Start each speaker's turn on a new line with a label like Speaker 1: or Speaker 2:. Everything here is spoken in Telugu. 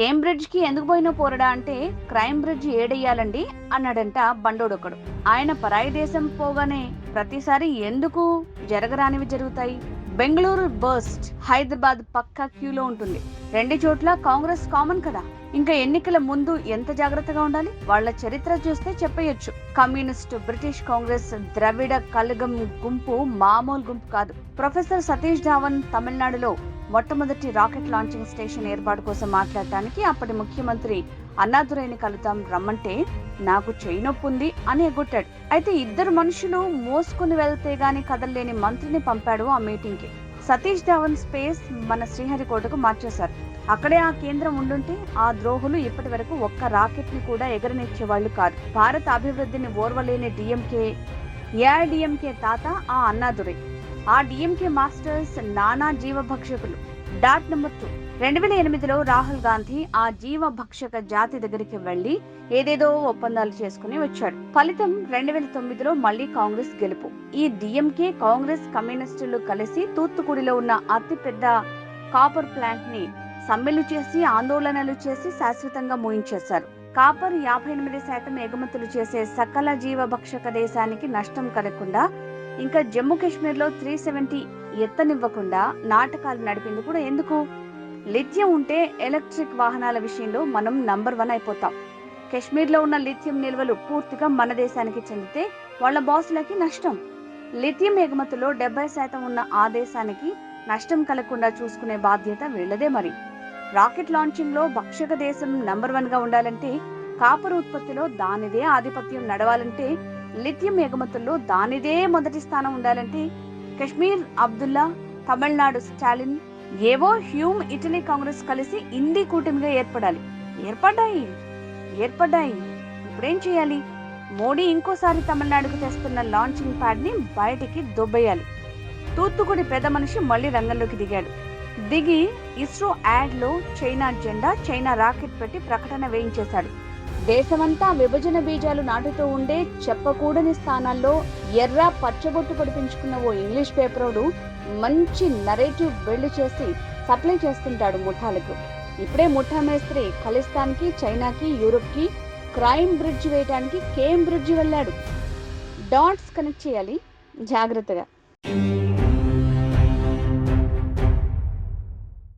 Speaker 1: కేంబ్రిడ్జ్కి ఎందుకు పోయినా పోరడా అంటే క్రైమ్ బ్రిడ్జ్ ఏడెయ్యాలండి అన్నాడంట బండోడొకడు. ఆయన పరాయి దేశం పోగానే ప్రతిసారి ఎందుకు జరగరానివి జరుగుతాయి? బెంగళూరు బర్స్ట్ హైదరాబాద్ పక్కా క్యూలో ఉంటుంది. రెండు చోట్ల కాంగ్రెస్ కామన్ కదా. ఇంకా ఎన్నికల ముందు ఎంత జాగ్రత్తగా ఉండాలి? వాళ్ళ చరిత్ర చూస్తే చెప్పేయొచ్చు communist British Congress Dravida Kazhagam గుంపు మామూలు గుంపు కాదు. ప్రొఫెసర్ సతీష్ ధావన్ తమిళనాడులో మొట్టమొదటి రాకెట్ లాంచింగ్ స్టేషన్ ఏర్పాటు కోసం మాట్లాడటానికి అప్పటి ముఖ్యమంత్రి అన్నాదురైని కలుద్దాం రమ్మంటే నాకు చెయ్యి నొప్పి ఉంది అని ఎగ్గొట్టాడు. అయితే ఇద్దరు మనుషులు మోసుకుని వెళ్తే గాని కదలలేని మంత్రిని పంపాడు ఆ మీటింగ్కి. సతీష్ ధావన్ స్పేస్ మన శ్రీహరికోటకు మార్చేశారు. అక్కడే ఆ కేంద్రం ఉండుంటే ఆ ద్రోహులు ఇప్పటి వరకు ఒక్క రాకెట్ని కూడా ఎగరనిచ్చేవాళ్ళు కాదు. భారత అభివృద్ధిని ఓర్వలేని డిఎంకే ఏఐడిఎంకే తాత ఆ అన్నాదురై. ఆ డిఎంకే మాస్టర్స్ నానా జీవభక్షకులు. డాట్ నెంబర్ టూ రెండు వేల ఎనిమిదిలో రాహుల్ గాంధీ ఆ జీవభక్షక జాతి దగ్గరికి వెళ్ళి ఏదేదో ఒప్పందాలు చేసుకుని వచ్చాడు. ఫలితం రెండు వేల తొమ్మిదిలో మళ్ళీ కాంగ్రెస్ గెలుపు. ఈ డిఎంకే కాంగ్రెస్ కమ్యూనిస్టులు కలిసి తూత్తుకుడిలో ఉన్న అతి పెద్ద కాపర్ ప్లాంట్ని సమ్మెలు చేసి ఆందోళనలు చేసి శాశ్వతంగా మూయించేశారు. కాపర్ యాభై ఎనిమిది శాతం ఎగుమతులు చేసే సకల జీవభక్షక దేశానికి నష్టం కలగకుండా ఇంకా జమ్మూ కాశ్మీర్లో త్రీ సెవెంటీ ఎత్తనివ్వకుండా నాటకాలు నడిపింది కూడా ఎందుకు? లిథియం ఉంటే ఎలక్ట్రిక్ వాహనాల విషయంలో మనం నంబర్ వన్ అయిపోతాం. కాశ్మీర్లో ఉన్న లిథియం నిల్వలు పూర్తిగా మన దేశానికి చెందితే వాళ్ళ బాసులకి నష్టం. లిథియం ఎగుమతుల్లో డెబ్బై శాతం ఉన్న ఆ దేశానికి నష్టం కలగకుండా చూసుకునే బాధ్యత వీళ్ళదే మరి. రాకెట్ లాంచింగ్లో భక్షక దేశం నంబర్ వన్గా ఉండాలంటే కాపర్ ఉత్పత్తిలో దానిదే ఆధిపత్యం నడవాలంటే లిథియం ఎగుమతుల్లో దానిదే మొదటి స్థానం ఉండాలంటే కశ్మీర్ అబ్దుల్లా తమిళనాడు స్టాలిన్ ఏవో హ్యూమ్ ఇటలీ కాంగ్రెస్ కలిసి ఇండి కూటమిగా ఏర్పడాలి. ఏర్పడ్డాయి. ఏర్పడ్డాయి. ఇప్పుడేం చేయాలి? మోడీ ఇంకోసారి తమిళనాడుకు తెస్తున్న లాంచింగ్ ప్యాడ్ని బయటికి దొబ్బేయాలి. తూత్తుకుడి పెద్ద మనిషి మళ్ళీ రంగంలోకి దిగాడు. దిగి ఇస్రో యాడ్లో చైనా జెండా చైనా రాకెట్ పెట్టి ప్రకటన వేయించేశాడు. దేశమంతా విభజన బీజాలు నాటుతూ ఉండే చెప్పకూడని స్థానాల్లో ఎర్ర పచ్చబొట్టు పడిపించుకున్న ఓ ఇంగ్లీష్ పేపరోడు మంచి నరేటివ్ బిల్డ్ చేసి సప్లై చేస్తుంటాడు ముఠాలకు. ఇప్పుడే ముఠా మేస్త్రి ఖలిస్తాన్కి చైనాకి యూరోప్కి క్రైమ్ బ్రిడ్జ్ వేయడానికి కేమ్ బ్రిడ్జ్ వెళ్ళాడు. డాట్స్ కనెక్ట్ చేయాలి. జాగ్రత్తగా.